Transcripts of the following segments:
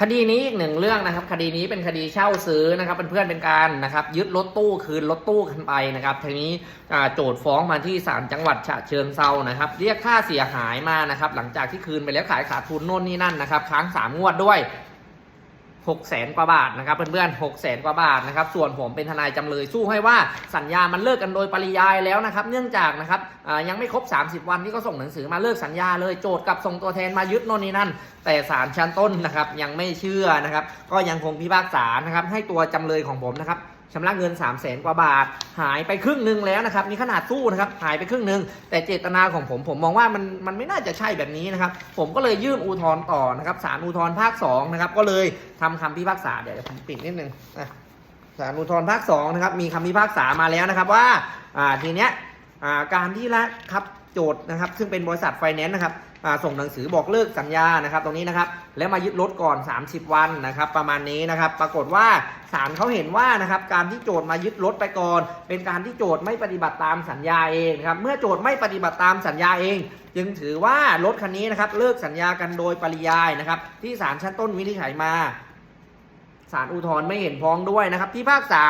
คดีนี้อีกหนึ่งเรื่องนะครับ คดีนี้เป็นคดีเช่าซื้อนะครับเป็นเพื่อนเป็นการนะครับ ยึดรถตู้คืนรถตู้กันไปนะครับทีนี้โจทย์ฟ้องมาที่ศาลจังหวัดฉะเชิงเซานะครับ เรียกค่าเสียหายมานะครับ หลังจากที่คืนไปแล้วขายขาดทุนโน่นนี่นั่นนะครับ ค้างสามงวดด้วย 6แสนกว่าบาทนะครับเพื่อนๆ6แสนกว่าบาทนะครับส่วนผมเป็นทนายจำเลยสู้ให้ว่าสัญญามันเลิกกันโดยปริยายแล้วนะครับเนื่องจากนะครับยังไม่ครบ 30 วันที่ก็ส่งหนังสือมาเลิกสัญญาเลยโจทย์กับส่งตัวแทนมายึดโน่นนี่นั่น แต่ศาลชั้นต้นนะครับยังไม่เชื่อนะครับก็ยังคงพิพากษานะครับให้ตัวจำเลยของผมนะครับ ชำระเงิน 3 0 0แสนกว่าบาท หายไปครึ่งหนึ่งแล้วนะครับนี่ขนาดสู้นะครับหายไปครึ่งหนึ่งแต่เจตนาของผมผมมองว่ามันมันไม่น่าจะใช่แบบนี้นะครับ ผมก็เลยยื่นอุทธรณ์ต่อนะครับศาลอุทธรณ์ภาค2นะครับก็เลยทำคำพิพากษาเดี๋ยวผมปิดนิดนึงศาลอุทธรณ์ภาค2นะครับมีคำพิพากษามาแล้วนะครับว่าทีเนี้ยการที่ละครับโจทย์นะครับ ซึ่งเป็นบริษัทไฟแนนซ์นะครับ ส่งหนังสือบอกเลิกสัญญานะครับ ตรงนี้นะครับแล้วมายึดรถก่อน 30 วันนะครับ ประมาณนี้นะครับ ปรากฏว่าศาลเขาเห็นว่านะครับการที่โจทย์มายึดรถไปก่อน เป็นการที่โจทย์ไม่ปฏิบัติตามสัญญาเองนะครับเมื่อโจทย์ไม่ปฏิบัติตามสัญญาเอง จึงถือว่ารถคันนี้นะครับเลิกสัญญากันโดยปริยายนะครับ ที่ศาลชั้นต้นวินิจฉัยมาศาลอุทธรณ์ไม่เห็นฟ้องด้วยนะครับพิพากษา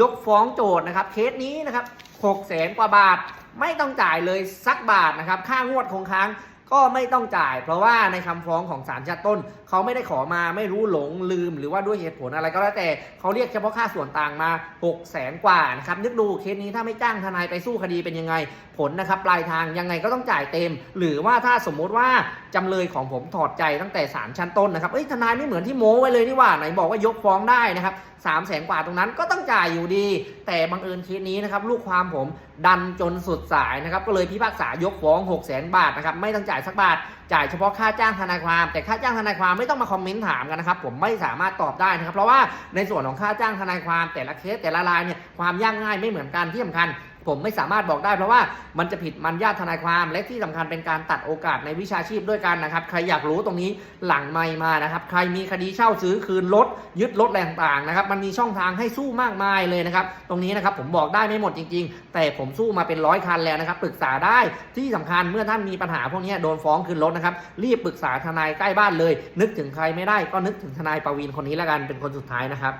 ยกฟ้องโจทย์นะครับเคสนี้นะครับหกแสนกว่าบาทไม่ต้องจ่ายเลยสักบาทนะครับ ค่างวดคงค้าง ก็ไม่ต้องจ่าย เพราะว่าในคำฟ้องของศาลชั้นต้น เขาไม่ได้ขอมาไม่รู้หลงลืม หรือว่าด้วยเหตุผลอะไรก็แล้วแต่เขาเรียกเฉพาะค่าส่วนต่างมา6 0แสนกว่านะครับนึกดูเคสนี้ถ้าไม่จ้างทนายไปสู้คดีเป็นยังไง ผลนะครับปลายทางยังไงก็ต้องจ่ายเต็ม หรือว่าถ้าสมมุติว่าจำเลยของผมถอดใจตั้งแต่ศาลชั้นต้นนะครับเอ้ยทนายไม่เหมือนที่โม้ไว้เลยนี่ว่าไหนบอกว่ายกฟ้องได้นะครับสามแสนกว่าตรงนั้นก็ต้องจ่ายอยู่ดี แต่บังเอิญเคสนี้นะครับลูกความผมดันจนสุดสายนะครับก็เลยพิพากษายกฟ้อง6 0แสนบาทนะครับไม่ต้องจ่ายายสักบาท จ่ายเฉพาะค่าจ้างทนายความ แต่ค่าจ้างทนายความไม่ต้องมาคอมเมนต์ถามกันนะครับ ผมไม่สามารถตอบได้นะครับ เพราะว่าในส่วนของค่าจ้างทนายความแต่ละเคสแต่ละรายเนี่ยความยากง่ายไม่เหมือนกันที่สำคัญ ผมไม่สามารถบอกได้เพราะว่ามันจะผิดมันญาติทนายความ และที่สำคัญเป็นการตัดโอกาสในวิชาชีพด้วยกันนะครับ ใครอยากรู้ตรงนี้หลังไม่มานะครับ ใครมีคดีเช่าซื้อคืนรถยึดรถแรงต่างนะครับ มันมีช่องทางให้สู้มากมายเลยนะครับ ตรงนี้นะครับผมบอกได้ไม่หมดจริง ๆ แต่ผมสู้มาเป็นร้อยคันแล้วนะครับปรึกษาได้ที่สำคัญเมื่อท่านมีปัญหาพวกนี้โดนฟ้องคืนรถนะครับ รีบปรึกษาทนายใกล้บ้านเลย นึกถึงใครไม่ได้ก็นึกถึงทนายประวีนคนนี้แล้วกันเป็นคนสุดท้ายนะครับ